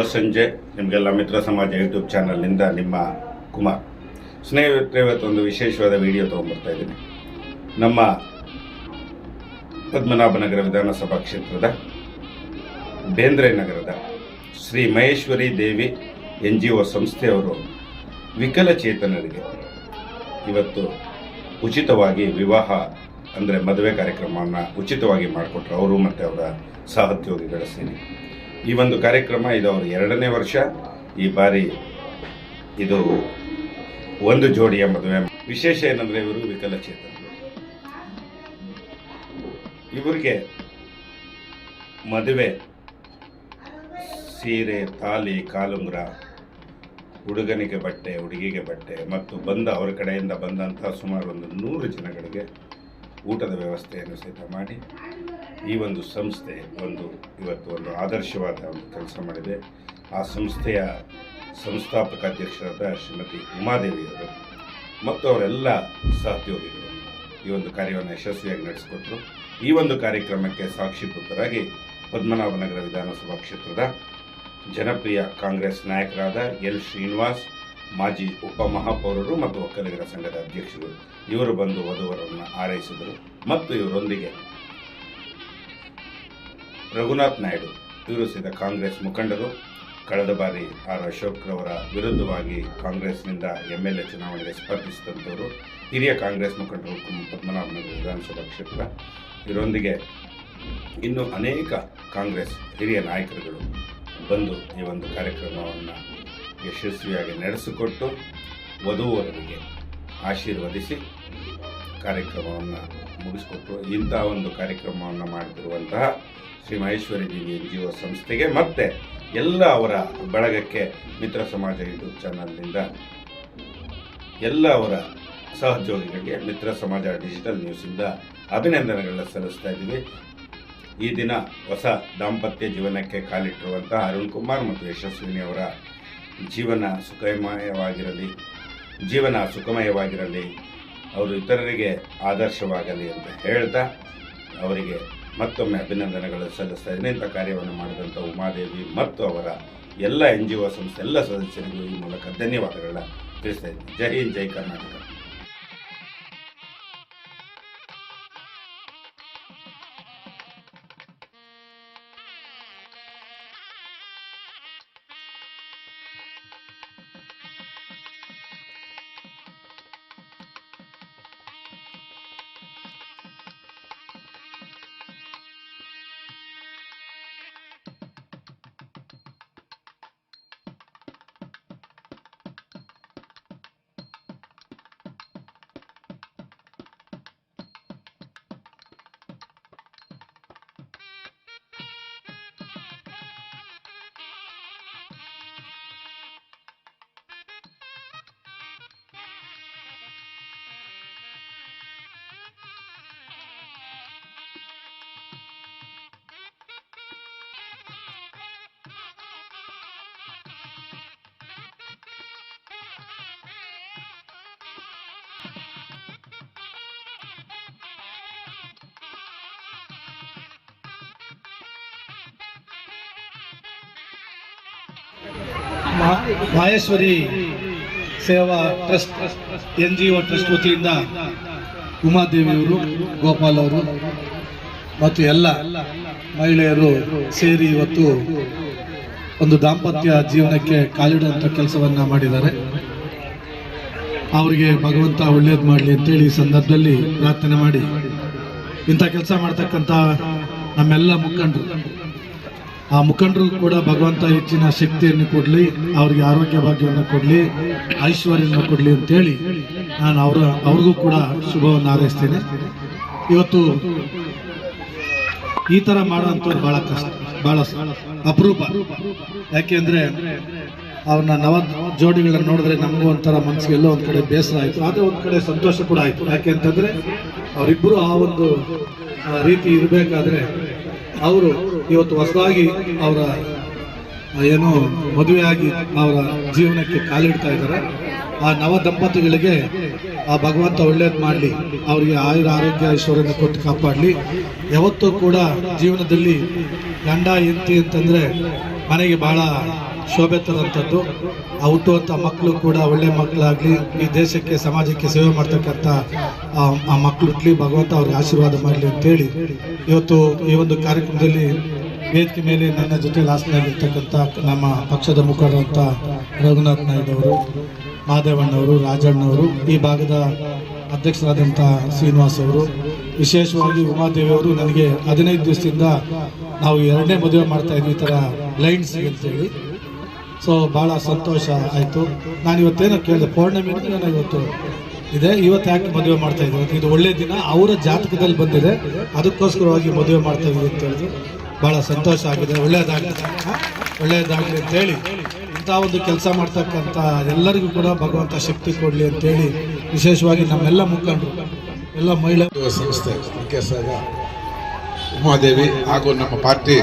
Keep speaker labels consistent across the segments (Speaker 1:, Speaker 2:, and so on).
Speaker 1: ಶುಭ ಸಂಜೆ. ನಿಮಗೆಲ್ಲ ಮಿತ್ರ ಸಮಾಜ ಯೂಟ್ಯೂಬ್ ಚಾನಲ್ನಿಂದ ನಿಮ್ಮ ಕುಮಾರ್. ಸ್ನೇಹಿತರೆ, ಇವತ್ತೊಂದು ವಿಶೇಷವಾದ ವಿಡಿಯೋ ತೊಗೊಂಡ್ಬರ್ತಾ ಇದ್ದೀನಿ. ನಮ್ಮ ಪದ್ಮನಾಭನಗರ ವಿಧಾನಸಭಾ ಕ್ಷೇತ್ರದ ಬೇಂದ್ರೆ ನಗರದ Shri Maheshwari Devi N G O ಸಂಸ್ಥೆಯವರು ವಿಕಲಚೇತನರಿಗೆ ಇವತ್ತು ಉಚಿತವಾಗಿ ವಿವಾಹ, ಅಂದರೆ ಮದುವೆ ಕಾರ್ಯಕ್ರಮವನ್ನು ಉಚಿತವಾಗಿ ಮಾಡಿಕೊಟ್ರು ಅವರು ಮತ್ತು ಅವರ ಸಹೋದ್ಯೋಗಿಗಳ ಸೇರಿ. ಈ ಒಂದು ಕಾರ್ಯಕ್ರಮ ಇದು ಅವರ ಎರಡನೇ ವರ್ಷ. ಈ ಬಾರಿ ಇದು ಒಂದು ಜೋಡಿಯ ಮದುವೆ. ವಿಶೇಷ ಏನಂದರೆ ಇವರು ವಿಕಲಚೇತನರು ಇವರಿಗೆ ಮದುವೆ, ಸೀರೆ, ತಾಲಿ, ಕಾಲುಂಗ್ರ, ಹುಡುಗನಿಗೆ ಬಟ್ಟೆ, ಹುಡುಗಿಗೆ ಬಟ್ಟೆ ಮತ್ತು ಬಂದ ಅವರ ಕಡೆಯಿಂದ ಬಂದಂತಹ ಸುಮಾರು ಒಂದು ನೂರು ಜನಗಳಿಗೆ ಊಟದ ವ್ಯವಸ್ಥೆಯನ್ನು ಸಹಿತ ಮಾಡಿ ಈ ಒಂದು ಸಂಸ್ಥೆ ಒಂದು ಇವತ್ತು ಒಂದು ಆದರ್ಶವಾದ ಒಂದು ಕೆಲಸ ಮಾಡಿದೆ. ಆ ಸಂಸ್ಥೆಯ ಸಂಸ್ಥಾಪಕ ಅಧ್ಯಕ್ಷರಾದ ಶ್ರೀಮತಿ ಉಮಾದೇವಿಯವರು ಮತ್ತು ಅವರೆಲ್ಲ ಸಹೋದ್ಯೋಗಿಗಳು ಈ ಒಂದು ಕಾರ್ಯವನ್ನು ಯಶಸ್ವಿಯಾಗಿ ನಡೆಸಿಕೊಟ್ರು. ಈ ಒಂದು ಕಾರ್ಯಕ್ರಮಕ್ಕೆ ಸಾಕ್ಷಿಭೂತರಾಗಿ ಪದ್ಮನಾಭನಗರ ವಿಧಾನಸಭಾ ಕ್ಷೇತ್ರದ ಜನಪ್ರಿಯ ಕಾಂಗ್ರೆಸ್ ನಾಯಕರಾದ ಎಲ್ ಶ್ರೀನಿವಾಸ್, ಮಾಜಿ ಉಪಮಹಾಪೌರರು ಮತ್ತು ಒಕ್ಕಲಿಗರ ಸಂಘದ ಅಧ್ಯಕ್ಷರು ಇವರು ಬಂದು ವಧುವರನ್ನು ಆರೈಸಿದರು ಮತ್ತು ಇವರೊಂದಿಗೆ ರಘುನಾಥ್ ನಾಯ್ಡು ಇವರು ಕಾಂಗ್ರೆಸ್ ಮುಖಂಡರು, ಕಳೆದ ಬಾರಿ ಆರ್ ಅಶೋಕ್ರವರ ವಿರುದ್ಧವಾಗಿ ಕಾಂಗ್ರೆಸ್ನಿಂದ ಎಂ ಎಲ್ ಎ ಚುನಾವಣೆಗೆ ಸ್ಪರ್ಧಿಸಿದಂಥವರು ಹಿರಿಯ ಕಾಂಗ್ರೆಸ್ ಮುಖಂಡರು ಪದ್ಮನಾಭನಗರ ವಿಧಾನಸಭಾ ಕ್ಷೇತ್ರ. ಇದರೊಂದಿಗೆ ಇನ್ನು ಅನೇಕ ಕಾಂಗ್ರೆಸ್ ಹಿರಿಯ ನಾಯಕರುಗಳು ಬಂದು ಈ ಒಂದು ಕಾರ್ಯಕ್ರಮವನ್ನು ಯಶಸ್ವಿಯಾಗಿ ನಡೆಸಿಕೊಟ್ಟು ವಧುವರರಿಗೆ ಆಶೀರ್ವದಿಸಿ ಕಾರ್ಯಕ್ರಮವನ್ನು ಮುಗಿಸಿಕೊಟ್ಟು ಇಂತಹ ಒಂದು ಕಾರ್ಯಕ್ರಮವನ್ನು ಮಾಡುತ್ತಿರುವಂತಹ ಶ್ರೀ ಮಹೇಶ್ವರಿ ದೇವಿ ಎನ್ ಸಂಸ್ಥೆಗೆ ಮತ್ತೆ ಎಲ್ಲ ಅವರ ಬಳಗಕ್ಕೆ ಮಿತ್ರ ಸಮಾಜ ಯೂಟ್ಯೂಬ್ ಚಾನಲ್ನಿಂದ ಎಲ್ಲ ಅವರ ಸಹೋದ್ಯೋಗಿಗಳಿಗೆ ಮಿತ್ರ ಸಮಾಜ ಡಿಜಿಟಲ್ ನ್ಯೂಸಿಂದ ಅಭಿನಂದನೆಗಳನ್ನ ಸಲ್ಲಿಸ್ತಾ ಇದ್ದೀವಿ. ಈ ದಿನ ಹೊಸ ದಾಂಪತ್ಯ ಜೀವನಕ್ಕೆ ಕಾಲಿಟ್ಟಿರುವಂತಹ ಅರುಣ್ ಕುಮಾರ್ ಮತ್ತು ಯಶಸ್ವಿನಿ ಅವರ ಜೀವನ ಸುಖಮಯವಾಗಿರಲಿ ಜೀವನ ಸುಖಮಯವಾಗಿರಲಿ. ಅವರು ಇತರರಿಗೆ ಆದರ್ಶವಾಗಲಿ ಅಂತ ಹೇಳ್ತಾ ಅವರಿಗೆ ಮತ್ತೊಮ್ಮೆ ಅಭಿನಂದನೆಗಳು ಸಲ್ಲಿಸ್ತಾ ಇದ್ದೀನಿ. ಇಂಥ ಕಾರ್ಯವನ್ನು ಮಾಡಿದಂಥ ಉಮಾದೇವಿ ಮತ್ತು ಅವರ ಎಲ್ಲ ಎನ್ ಜಿ ಒ ಸಂಸ್ಥೆ ಎಲ್ಲ ಸದಸ್ಯರಿಗೂ ಈ ಮೂಲಕ ಧನ್ಯವಾದಗಳನ್ನ ತಿಳಿಸ್ತಾ ಇದ್ದೀನಿ. ಜೈ ಹಿಂದ್, ಜೈ Karnataka.
Speaker 2: Maheshwari Seva trust N G O trust ವತಿಯಿಂದ ಉಮಾದೇವಿಯವರು, ಗೋಪಾಲ್ ಅವರು ಮತ್ತು ಎಲ್ಲ ಮಹಿಳೆಯರು ಸೇರಿ ಇವತ್ತು ಒಂದು ದಾಂಪತ್ಯ ಜೀವನಕ್ಕೆ ಕಾಲಿಡುವಂಥ ಕೆಲಸವನ್ನ ಮಾಡಿದ್ದಾರೆ. ಅವರಿಗೆ ಭಗವಂತ ಒಳ್ಳೇದು ಮಾಡಲಿ ಅಂತೇಳಿ ಈ ಸಂದರ್ಭದಲ್ಲಿ ಪ್ರಾರ್ಥನೆ ಮಾಡಿ ಇಂಥ ಕೆಲಸ ಮಾಡ್ತಕ್ಕಂಥ ನಮ್ಮೆಲ್ಲ ಮುಖಂಡರು ಆ ಮುಖಂಡರು ಕೂಡ ಭಗವಂತ ಹೆಚ್ಚಿನ ಶಕ್ತಿಯನ್ನು ಕೊಡಲಿ, ಅವ್ರಿಗೆ ಆರೋಗ್ಯ ಭಾಗ್ಯವನ್ನು ಕೊಡಲಿ, ಐಶ್ವರ್ಯವನ್ನು ಕೊಡಲಿ ಅಂತೇಳಿ ನಾನು ಅವರ, ಅವ್ರಿಗೂ ಕೂಡ ಶುಭವನ್ನು ಹಾರೈಸ್ತೇನೆ. ಇವತ್ತು ಈ ಥರ ಮಾಡೋಂಥವ್ರು ಭಾಳ ಕಷ್ಟ ಭಾಳ ಅಪರೂಪ. ಯಾಕೆಂದರೆ ಅವ್ರನ್ನ ನವ ಜೋಡಿಗಳನ್ನ ನೋಡಿದ್ರೆ ನಮಗೂ ಒಂಥರ ಮನಸ್ಸಿಗೆ ಎಲ್ಲೋ ಒಂದು ಕಡೆ ಬೇಸರ ಆಯಿತು. ಆದರೆ ಒಂದು ಕಡೆ ಸಂತೋಷ ಕೂಡ ಆಯಿತು. ಯಾಕೆ ಅಂತಂದರೆ ಅವರಿಬ್ಬರು ಆ ಒಂದು ರೀತಿ ಇರಬೇಕಾದ್ರೆ ಅವರು ಇವತ್ತು ಹೊಸದಾಗಿ ಅವರ ಏನು ಮದುವೆಯಾಗಿ ಅವರ ಜೀವನಕ್ಕೆ ಕಾಲಿಡ್ತಾ ಇದ್ದಾರೆ. ಆ ನವ ದಂಪತಿಗಳಿಗೆ ಆ ಭಗವಂತ ಒಳ್ಳೇದು ಮಾಡಲಿ, ಅವರಿಗೆ ಆಯುರ ಆರೋಗ್ಯ, ಐಶ್ವರ್ಯನ ಕೊಟ್ಟು ಕಾಪಾಡಲಿ. ಯಾವತ್ತೂ ಕೂಡ ಜೀವನದಲ್ಲಿ ಗಂಡ ಎಂತಿ ಅಂತಂದರೆ ಮನೆಗೆ ಬಹಳ ಶೋಭೆ ತರುವಂಥದ್ದು. ಆ ಹುಟ್ಟುವಂಥ ಮಕ್ಕಳು ಕೂಡ ಒಳ್ಳೆ ಮಕ್ಕಳಾಗಲಿ, ಈ ದೇಶಕ್ಕೆ, ಸಮಾಜಕ್ಕೆ ಸೇವೆ ಮಾಡ್ತಕ್ಕಂಥ ಆ ಮಕ್ಕಳು ಭಗವಂತ ಅವ್ರಿಗೆ ಆಶೀರ್ವಾದ ಮಾಡಲಿ ಅಂತೇಳಿ ಇವತ್ತು ಈ ಒಂದು ಕಾರ್ಯಕ್ರಮದಲ್ಲಿ ವೇದಿಕೆ ಮೇಲೆ ನನ್ನ ಜೊತೆ ಲಾಸ್ಟ್ನಲ್ಲಿರ್ತಕ್ಕಂಥ ನಮ್ಮ ಪಕ್ಷದ ಮುಖಂಡರಂಥ ರಘುನಾಥ್ ನಾಯ್ಡು ಅವರು, ಮಾದೇವಣ್ಣವರು, ರಾಜಣ್ಣವರು, ಈ ಭಾಗದ ಅಧ್ಯಕ್ಷರಾದಂಥ ಶ್ರೀನಿವಾಸ್ ಅವರು, ವಿಶೇಷವಾಗಿ ಉಮಾದೇವಿ ಅವರು ನನಗೆ ಹದಿನೈದು ದಿವಸದಿಂದ ನಾವು ಎರಡನೇ ಮದುವೆ ಮಾಡ್ತಾ ಇದ್ವಿ ಈ ಥರ ಬ್ಲೈಂಡ್ಸ್ ಅಂತೇಳಿ. ಸೊ ಭಾಳ ಸಂತೋಷ ಆಯಿತು. ನಾನು ಇವತ್ತೇನೋ ಕೇಳಿದೆ, ಪೌರ್ಣಮಿ ನಾನು ಇವತ್ತು ಇದೆ, ಇವತ್ತು ಯಾಕೆ ಮದುವೆ ಮಾಡ್ತಾ ಇದ್ದೀವಿ ಇದು ಒಳ್ಳೆಯ ದಿನ, ಅವರ ಜಾತಕದಲ್ಲಿ ಬಂದಿದೆ, ಅದಕ್ಕೋಸ್ಕರವಾಗಿ ಮದುವೆ ಮಾಡ್ತಾ ಇದ್ದೀವಿ ಅಂತ ಹೇಳಿದ್ರು. ಭಾಳ ಸಂತೋಷ ಆಗಿದೆ. ಒಳ್ಳೆಯದಾಗಲಿ. ಒಳ್ಳೆಯದಾಗಲಿ ಅಂತೇಳಿ ಇಂಥ ಒಂದು ಕೆಲಸ ಮಾಡ್ತಕ್ಕಂಥ ಎಲ್ಲರಿಗೂ ಕೂಡ ಭಗವಂತ ಶಕ್ತಿ ಕೊಡಲಿ ಅಂತೇಳಿ ವಿಶೇಷವಾಗಿ ನಮ್ಮೆಲ್ಲ ಮುಖಂಡರು, ಎಲ್ಲ ಮಹಿಳಾ
Speaker 3: ಸಂಸ್ಥೆ ಮುಖ್ಯಸ್ಥರಾದ ಉಮಾದೇವಿ ಹಾಗೂ ನಮ್ಮ ಪಾರ್ಟಿ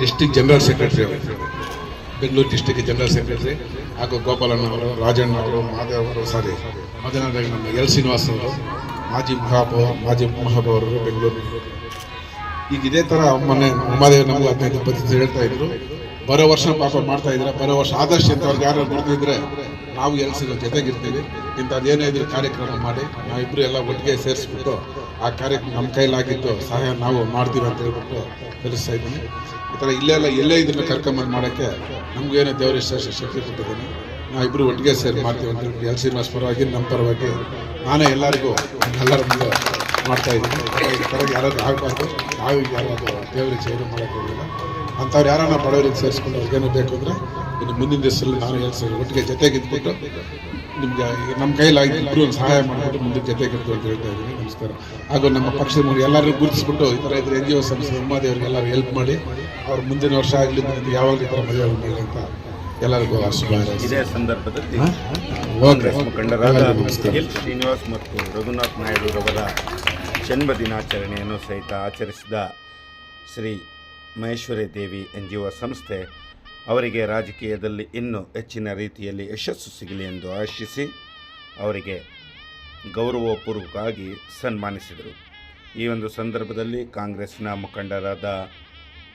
Speaker 3: ಡಿಸ್ಟಿಕ್ ಜನರಲ್ ಸೆಕ್ರೆಟರಿ ಅವರು, ಬೆಂಗಳೂರು ಡಿಸ್ಟಿಕ್ ಜನರಲ್ ಸೆಕ್ರೆಟರಿ ಹಾಗೂ ಗೋಪಾಲಣ್ಣವರು ರಾಜಣ್ಣ ಅವರು, ಮಾದೇವ್ ಅವರು, ಸಾರಿ ಮೊದಲನೇದಾಗಿ ನಮ್ಮ ಎಲ್ ಶ್ರೀನಿವಾಸ್ ಅವರು, ಮಾಜಿ ಮಹಾಪೌರ್ ಮಾಜಿ ಮಹಾಪೌರರು ಬೆಂಗಳೂರು. ಈಗ ಇದೇ ಥರ ಮೊನ್ನೆ ಉಮಾದೇವಿ ನಮ್ಗೆ ಹದಿನೈದು ಇಪ್ಪತ್ತು ಹೇಳ್ತಾ ಇದ್ರು. ಬರೋ ವರ್ಷ ಪಾಪ ಮಾಡ್ತಾ ಇದ್ರೆ ಬರೋ ವರ್ಷ ಆದಷ್ಟು ಇಂಥವ್ರಿಗೆ ಯಾರು ಬರ್ತಿದ್ರೆ ನಾವು ಎಲ್ಸಿನ ಜೊತೆಗಿರ್ತೀವಿ. ಇಂಥದ್ದು ಏನೇ ಕಾರ್ಯಕ್ರಮ ಮಾಡಿ ನಾವಿಬ್ರು ಎಲ್ಲ ಒಟ್ಟಿಗೆ ಸೇರಿಸ್ಬಿಟ್ಟು ಆ ಕಾರ್ಯಕ್ರಮ ನಮ್ಮ ಕೈಲಾಗಿದ್ದು ಸಹಾಯ ನಾವು ಮಾಡ್ತೀವಿ ಅಂತ ಹೇಳ್ಬಿಟ್ಟು ತಿಳಿಸ್ತಾ ಇದ್ದೀನಿ. ಈ ಥರ ಇಲ್ಲೆಲ್ಲ ಎಲ್ಲೇ ಇದನ್ನು ಕರ್ಕೊಂಬಂದು ಮಾಡೋಕ್ಕೆ ನಮಗೇನೋ ದೇವರ ಇಷ್ಟ ಶಕ್ತಿ ಕೊಟ್ಟಿದ್ದೀನಿ. ನಾವಿಬ್ಬರು ಒಟ್ಟಿಗೆ ಸೇರಿ ಮಾಡ್ತೀವಿ ಅಂತ ಹೇಳ್ಬಿಟ್ಟು ಎಲ್ ಶ್ರೀನಿವಾಸ್ ಪರವಾಗಿ ನಮ್ಮ ಪರವಾಗಿ ನಾನೇ ಎಲ್ಲರಿಗೂ ಎಲ್ಲರ ಮುಂದೆ ಮಾಡ್ತಾ ಇದ್ದೀನಿ ಥರ ಯಾರಾದ್ರೂ ಆಗಬಾರ್ದು. ನಾವು ಯಾರಾದರೂ ದೇವರಿಗೆ ಸೇವೆ ಮಾಡೋಕ್ಕೆ ಹೋಗಿಲ್ಲ ಅಂಥವ್ರು ಯಾರನ್ನ ಬಡವರಿಗೆ ಸೇರಿಸ್ಕೊಂಡು ಅವ್ರಿಗೇನೋ ಬೇಕು ಅಂದರೆ ಇನ್ನು ಮುಂದಿನ ದಿವಸದಲ್ಲಿ ನಾನು ಹೇಳ್ತೀನಿ. ಒಟ್ಟಿಗೆ ಜೊತೆಗಿದ್ಬಿಟ್ಟು ನಿಮಗೆ ನಮ್ಮ ಕೈಲಾಗಿ ಇಬ್ಬರು ಒಂದು ಸಹಾಯ ಮಾಡಿಬಿಟ್ಟು ಮುಂದೆ ಜೊತೆಗಿರ್ತು ಅಂತ ಹೇಳ್ತಾ ಇದ್ದೀನಿ. ನಮಸ್ಕಾರ. ಹಾಗೂ ನಮ್ಮ ಪಕ್ಷದ ಮುಂದೆ ಎಲ್ಲರೂ ಗುರುತಿಸ್ಬಿಟ್ಟು ಈ ಥರ ಇದ್ರೆ ಎನ್ ಜಿ ಒ ಸಂಸ್ಥೆ ಉಮಾದೇವರಿಗೆ ಎಲ್ಲರೂ ಹೆಲ್ಪ್ ಮಾಡಿ ಅವ್ರು ಮುಂದಿನ ವರ್ಷ ಆಗಲಿ ಯಾವಾಗಲೂ ಯಾವಾಗ ಈ ಥರ ಮದುವೆ ಅಂತ ಎಲ್ಲರಿಗೂ.
Speaker 1: ಇದೇ ಸಂದರ್ಭದಲ್ಲಿ ಕಾಂಗ್ರೆಸ್ ಮುಖಂಡರಾದ ಎಲ್ ಶ್ರೀನಿವಾಸ್ ಮತ್ತು ರಘುನಾಥ್ ನಾಯ್ಡುರವರ ಜನ್ಮ ದಿನಾಚರಣೆಯನ್ನು ಸಹಿತ ಆಚರಿಸಿದ Shri Maheshwari Devi N G O ಸಂಸ್ಥೆ ಅವರಿಗೆ ರಾಜಕೀಯದಲ್ಲಿ ಇನ್ನೂ ಹೆಚ್ಚಿನ ರೀತಿಯಲ್ಲಿ ಯಶಸ್ಸು ಸಿಗಲಿ ಎಂದು ಆಶಿಸಿ ಅವರಿಗೆ ಗೌರವಪೂರ್ವಕವಾಗಿ ಸನ್ಮಾನಿಸಿದರು. ಈ ಒಂದು ಸಂದರ್ಭದಲ್ಲಿ ಕಾಂಗ್ರೆಸ್ನ ಮುಖಂಡರಾದ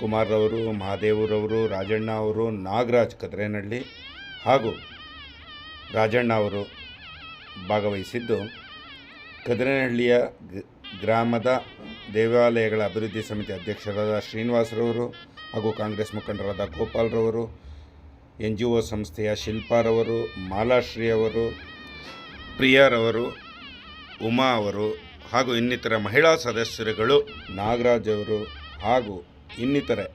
Speaker 1: ಕುಮಾರ್ರವರು, ಮಹಾದೇವರವರು, ರಾಜಣ್ಣ ಅವರು, ನಾಗರಾಜ್ ಕದ್ರೇನಹಳ್ಳಿ ಹಾಗೂ ರಾಜಣ್ಣ ಅವರು ಭಾಗವಹಿಸಿದ್ದು ಕದ್ರೇನಹಳ್ಳಿಯ ಗ್ರಾಮದ ದೇವಾಲಯಗಳ ಅಭಿವೃದ್ಧಿ ಸಮಿತಿ ಅಧ್ಯಕ್ಷರಾದ ಶ್ರೀನಿವಾಸರವರು ಹಾಗೂ ಕಾಂಗ್ರೆಸ್ ಮುಖಂಡರಾದ ಗೋಪಾಲ್ರವರು ಎನ್ ಜಿ ಒ ಸಂಸ್ಥೆಯ ಶಿಲ್ಪಾರವರು ಮಾಲಾಶ್ರೀ ಅವರು ಪ್ರಿಯಾರವರು, ಉಮಾ ಅವರು ಹಾಗೂ ಇನ್ನಿತರ ಮಹಿಳಾ ಸದಸ್ಯರುಗಳು ನಾಗರಾಜ್ ಅವರು ಹಾಗೂ ಇನ್ನಿತರೆ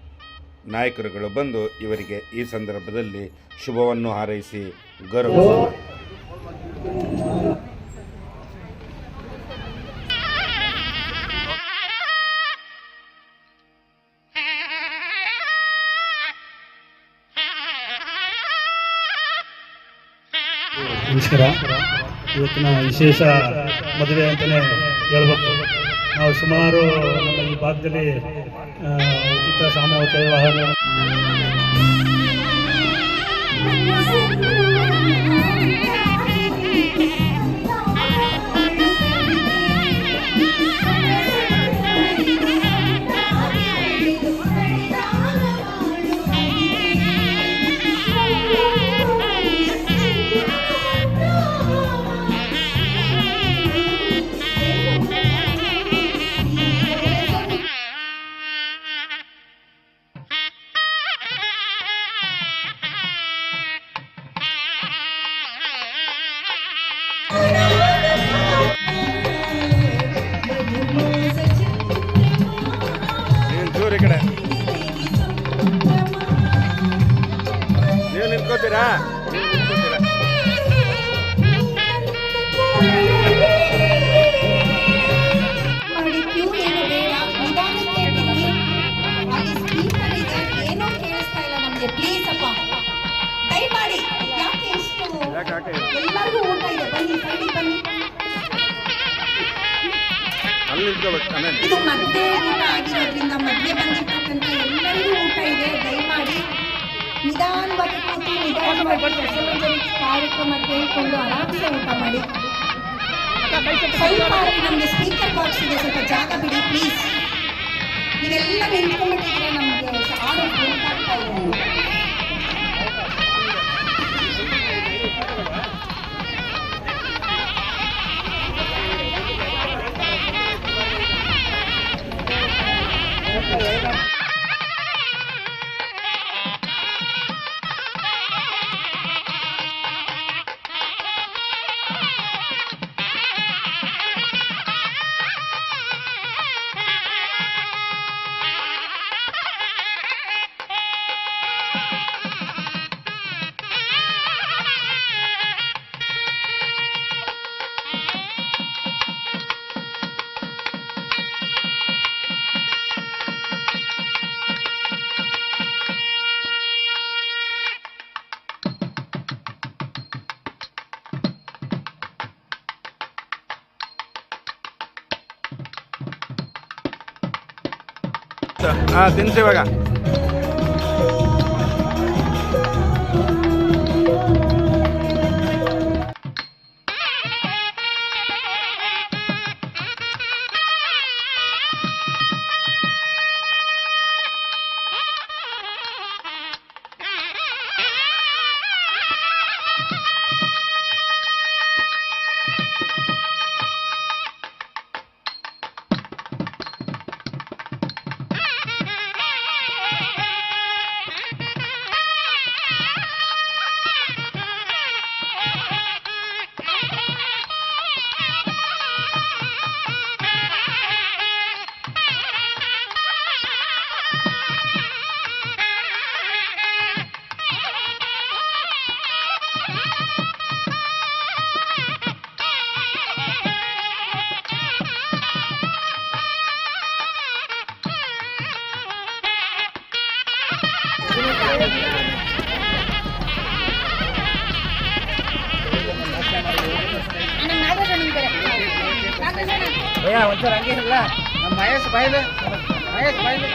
Speaker 1: ನಾಯಕರುಗಳು ಬಂದು ಇವರಿಗೆ ಈ ಸಂದರ್ಭದಲ್ಲಿ ಶುಭವನ್ನು ಹಾರೈಸಿ ಗೌರವ
Speaker 4: ನಮಸ್ಕಾರ. ಇವತ್ತಿನ ವಿಶೇಷ ಮದುವೆ ಅಂತಲೇ ಹೇಳ್ಬೇಕು. ನಾವು ಸುಮಾರು ನಮ್ಮ ಈ ಭಾಗದಲ್ಲಿ
Speaker 5: चित्त सामोचय वह। ಇದು ಮಧ್ಯೆ ಊಟ ಆಗಿರೋದ್ರಿಂದ ಮಧ್ಯೆ ಬಂದಿರ್ತಕ್ಕಂಥ ಎಲ್ಲರಿಗೂ ಊಟ ಇದೆ. ದಯಮಾಡಿ ನಿಧಾನವಾಗಿ ಕೂತು ನಿಧಾನವಾಗಿ ಕಾರ್ಯಕ್ರಮ ಕೇಳಿಕೊಂಡು ಆರಾಮ್ಸೆ ಊಟ ಮಾಡಿ. ಸ್ವಲ್ಪ ನಮಗೆ ಸ್ಪೀಕರ್ ಬಾಕ್ಸ್ ಇದೆ. ಸ್ವಲ್ಪ ಜಾಗ ಬಿಡಿ ಪ್ಲೀಸ್ ಇದೆಲ್ಲ ನಿಂತ್ಕೊಂಡ್ಬಿಟ್ಟಿದ್ರೆ ನಮಗೆ ಹಾಡು ಕೇಳ್ತಾ ಇದೆ.
Speaker 1: मस्त हा तीनशे
Speaker 5: बघा. ஐயா வந்து ரங்கீங்களா நம்ம மகேஷ் பயந்து மகேஷ் பயந்து